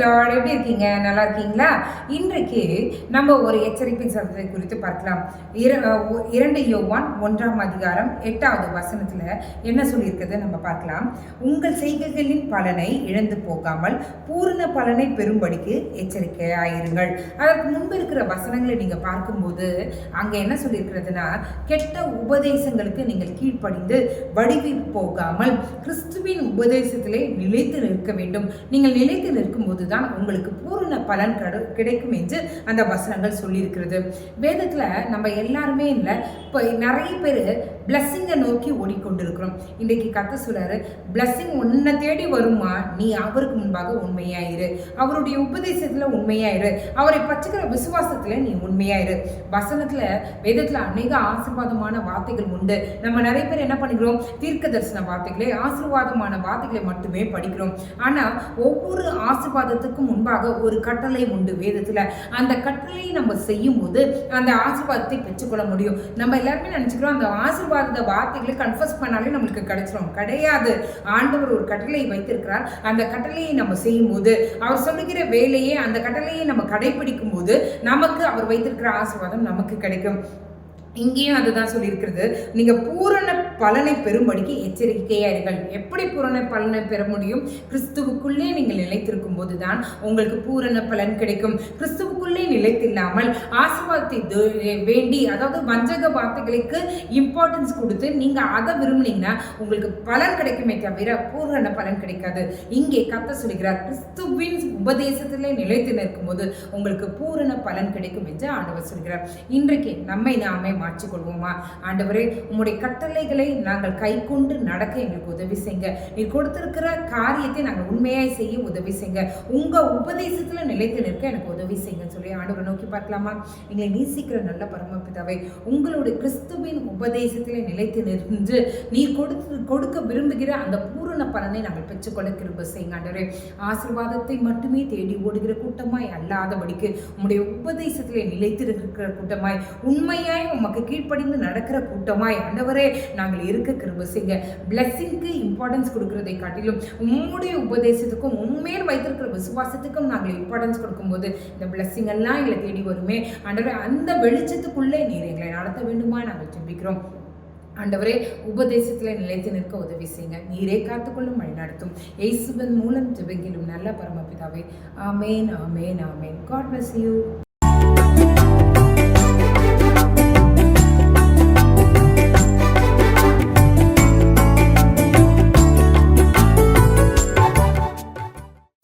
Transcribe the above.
Lord எப்படி இருக்கீங்க? நல்லா இருக்கீங்களா? இன்றைக்கு நம்ம ஒரு எச்சரிப்பின் சத்தத்தை குறித்து பார்க்கலாம். இர- இரண்டு யோவான் ஒன்றாம் அதிகாரம் எட்டாவது வசனத்தில் என்ன சொல்லியிருக்கிறது நம்ம பார்க்கலாம். உங்கள் செய்கைகளின் பலனை இழந்து போகாமல் பூரண பலனை பெறும்படிக்கு எச்சரிக்கையாயிருங்கள். அதற்கு முன்பு இருக்கிற வசனங்களை நீங்கள் பார்க்கும்போது அங்கே என்ன சொல்லியிருக்கிறதுனா கெட்ட உபதேசங்களுக்கு நீங்கள் கீழ்ப்படிந்து வடிவி போகாமல் கிறிஸ்துவின் உபதேசத்திலே நிலைத்து நிற்க வேண்டும். நீங்கள் நிலைத்து நிற்கும்போது தான் உங்களுக்கு பூரண பலன் கடு- கிடைக்கும் என்று அந்த வசனங்கள் சொல்லியிருக்கிறது. வேதத்தில் நம்ம எல்லாருமே இல்லை இப்போ நிறைய பேர் பிளஸ்ஸிங்கை நோக்கி ஓடிக்கொண்டிருக்கிறோம். இன்றைக்கு கத்த சொல்கிறாரு பிளஸ்ஸிங் உன்னை தேடி வருமா? நீ அவருக்கு முன்பாக உண்மையாயிரு. அவருடைய உபதேசத்தில் உண்மையாயிரு. அவரை பச்சுக்கிற விசுவாசத்தில் நீ உண்மையாயிரு. வசனத்தில் வேதத்தில் அநேக ஆசீர்வாதமான வார்த்தைகள் உண்டு. நம்ம நிறைய பேர் என்ன பண்ணிக்கிறோம்? தீர்க்க தரிசன வார்த்தைகளை ஆசீர்வாதமான வார்த்தைகளை மட்டுமே படிக்கிறோம். ஆனால் ஒவ்வொரு ஆசீர்வாதத்துக்கும் முன்பாக ஒரு கட்டளை உண்டு வேதத்தில். அந்த கட்டளையை நம்ம செய்யும் போது அந்த ஆசீர்வாதத்தை பெற்றுக்கொள்ள முடியும். நம்ம எல்லாருமே நினச்சிக்கிறோம் அந்த ஆசீர்வாத வார்த்தைகளை கன்ஃபர்ஸ் பண்ணாலே நம்மளுக்கு கிடைச்சிரும். கிடையாது. ஆண்டவர் ஒரு கட்டளை வைத்திருக்கிறார். அந்த கட்டளையை நம்ம செய்யும் போது அவர் சொல்லுகிற வேலையை அந்த கட்டளையை நம்ம கடைபிடிக்கும் போது நமக்கு அவர் வைத்திருக்கிற ஆசீர்வாதம் நமக்கு கிடைக்கும். இங்கேயும் அதுதான் சொல்லியிருக்கிறது. நீங்க பூரண பலனை பெறும்படிக்கு எச்சரிக்கையாயிருங்கள். எப்படி பூரண பலனை பெற முடியும்? கிறிஸ்துவுக்குள்ளே நீங்கள் நிலைத்திருக்கும் போதுதான் உங்களுக்கு பூரண பலன் கிடைக்கும். கிறிஸ்துவுக்குள்ளே நிலைத்தில்லாமல் ஆசீர்வாதத்தை வேண்டி அதாவது வஞ்சக வார்த்தைகளுக்கு இம்பார்ட்டன்ஸ் கொடுத்து நீங்க அதை விரும்புனீங்கன்னா உங்களுக்கு பலன் கிடைக்குமே தவிர பூரண பலன் கிடைக்காது. இங்கே கத்த சொல்கிறார் கிறிஸ்துவின் உபதேசத்திலே நிலைத்து நிற்கும் போது உங்களுக்கு பூரண பலன் கிடைக்கும் என்று ஆண்டவர் சொல்கிறார் இன்றைக்கு நம்மை நாமே மாற்றிக்கொள்வோமா? ஆண்டவரே உம்முடைய கட்டளைகளை நாங்கள் கை கொண்டு நடக்க எங்களுக்கு உதவி செய்யுங்க. நீ கொடுத்திருக்கிற காரியத்தை நாங்கள் உண்மையாய் செய்ய உதவி செய்யுங்க. உங்க உபதேசத்துல நிலைத்து நிற்க எனக்கு உதவி செய்யுங்கன்னு சொல்லி ஆண்டவரை நோக்கி பார்க்கலாமா? எங்களை நேசிக்கிற நல்ல பரமபிதாவை உங்களுடைய கிறிஸ்துவின் உபதேசத்தில் நிலைத்து நின்று நீ கொடுத்து கொடுக்க விரும்புகிற அந்த பூரண பலனை நாங்கள் பெற்றுக்கொள்ள கிருப செய்யுங்க ஆண்டவரே. ஆசீர்வாதத்தை மட்டுமே தேடி ஓடுகிற கூட்டமாய் அல்லாதபடிக்கு உம்முடைய உபதேசத்திலே நிலைத்திருக்கிற கூட்டமாய் உண்மையாய் உமக்கு கீழ்ப்படிந்து நடக்கிற கூட்டமாய் ஆண்டவரே நாங்கள் இருக்க கிருப செய்ய பிளஸ்ஸிங்க்கு இம்பார்ட்டன்ஸ் கொடுக்கறதை காட்டிலும் உம்முடைய உபதேசத்துக்கும் உண்மையில் வைத்திருக்கிற விசுவாசத்துக்கும் நாங்கள் இம்பார்ட்டன்ஸ் கொடுக்கும்போது இந்த பிளஸ்ஸிங் எல்லாம் எங்களை தேடி வருமே. ஆண்டவரே அந்த வெளிச்சத்துக்குள்ளே நீர் எங்களை நடத்த வேண்டுமா நாங்கள் ஜெபிக்கிறோம். ஆண்டவரே உபதேசத்தில் நிலைத்து நிற்க உதவி செய்யுங்க. நீரே காத்துக்கொள்ளும் வழிநடத்தும் இயேசுவின் மூலம் ஜெபங்கிலும் நல்ல பரமபிதாவே. ஆமேன் ஆமேன் ஆமேன். God bless you